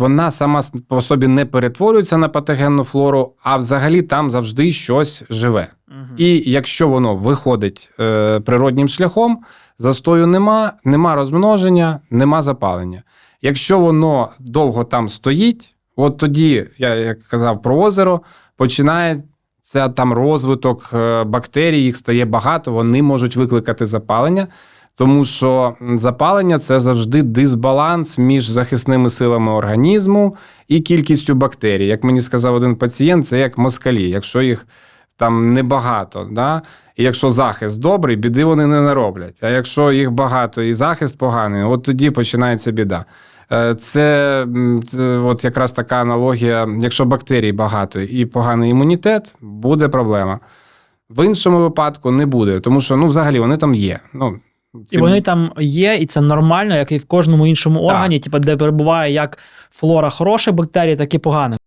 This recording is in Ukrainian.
Значить, вона сама по собі не перетворюється на патогенну флору, а взагалі там завжди щось живе. Мгм. І якщо воно виходить е, природнім шляхом, застою нема, нема розмноження, нема запалення. Якщо воно довго там стоїть, от тоді, я як казав про озеро, починається там розвиток е, бактерій, їх стає багато, вони можуть викликати запалення. Тому що запалення це завжди дисбаланс між захисними силами організму і кількістю бактерій. Як мені сказав один пацієнт, це як москалі. Якщо їх там небагато, да? і якщо захист добрий, біди вони не нароблять. А якщо їх багато і захист поганий, от тоді починається біда. Е, Це от якраз така аналогія. Якщо бактерій багато і поганий імунітет, буде проблема. В іншому випадку не буде, тому що ну, взагалі вони там є. Ну, І вони там є, і це нормально, як і в кожному іншому органі, типу, де перебуває як флора хороших бактерій, так і поганих.